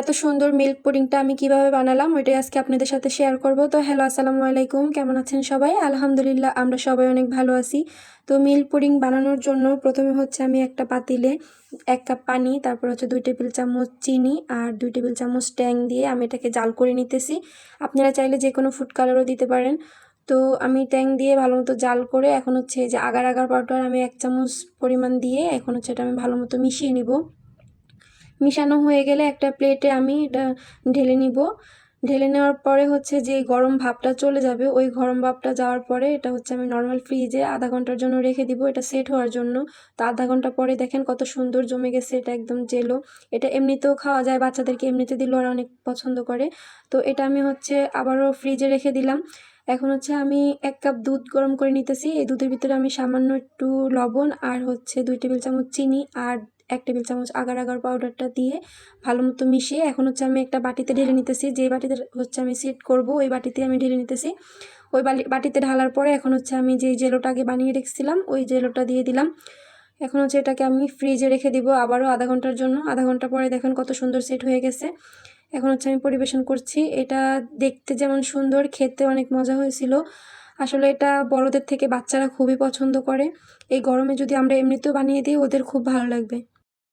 এত সুন্দর মিল্ক পুডিংটা আমি কীভাবে বানালাম, ওইটাই আজকে আপনাদের সাথে শেয়ার করব। তো হ্যালো আসসালামু আলাইকুম, কেমন আছেন সবাই? আলহামদুলিল্লাহ, আমরা সবাই অনেক ভালো আছি। তো মিল্ক পুডিং বানানোর জন্য প্রথমে হচ্ছে আমি একটা পাতিলে এক কাপ পানি, তারপর হচ্ছে দুই টেবিল চামচ চিনি আর দুই টেবিল চামচ ট্যাং দিয়ে আমি এটাকে জাল করে নিতেছি। আপনারা চাইলে যে কোনো ফুড কালারও দিতে পারেন। তো আমি ট্যাং দিয়ে ভালো মতো জাল করে এখন হচ্ছে যে আগার আগার পাউডার আমি এক চামচ পরিমাণ দিয়ে এখন হচ্ছে এটা আমি ভালো মতো মিশিয়ে নিব। মিশানো হয়ে গেলে একটা প্লেটে আমি এটা ঢেলে নিব। ঢেলে নেওয়ার পরে হচ্ছে যে গরম ভাবটা চলে যাবে, ওই গরম ভাবটা যাওয়ার পরে এটা হচ্ছে আমি নর্মাল ফ্রিজে আধা ঘণ্টার জন্য রেখে দিব, এটা সেট হওয়ার জন্য। তো আধা ঘণ্টা পরে দেখেন কত সুন্দর জমে গেছে, এটা একদম জেলো। এটা এমনিতেও খাওয়া যায়, বাচ্চাদেরকে এমনিতে দিলেও ওরা অনেক পছন্দ করে। তো এটা আমি হচ্ছে আবারও ফ্রিজে রেখে দিলাম। এখন হচ্ছে আমি এক কাপ দুধ গরম করে নিতেছি। এই দুধের ভিতরে আমি সামান্য একটু লবণ আর হচ্ছে দুই টেবিল চামচ চিনি আর এক টেবিল চামচ আগার আগার পাউডারটা দিয়ে ভালো মতো মিশিয়ে, এখন হচ্ছে আমি একটা বাটিতে ঢেলে নিতেছি। যে বাটিতে হচ্ছে আমি সেট করব, ওই বাটিতে আমি ঢেলে নিতেছি। ওই বাটিতে ঢালার পরে এখন হচ্ছে আমি যে জেলোটা আগে বানিয়ে রেখেছিলাম, ওই জেলোটা দিয়ে দিলাম। এখন হচ্ছে এটাকে আমি ফ্রিজে রেখে দিব আবারও আধা ঘণ্টার জন্য। আধা ঘণ্টা পরে দেখেন কত সুন্দর সেট হয়ে গেছে। এখন হচ্ছে আমি পরিবেশন করছি। এটা দেখতে যেমন সুন্দর, খেতে অনেক মজা হয়েছিল। আসলে এটা বড়দের থেকে বাচ্চারা খুবই পছন্দ করে। এই গরমে যদি আমরা এমনিতেও বানিয়ে দিই, ওদের খুব ভালো লাগবে।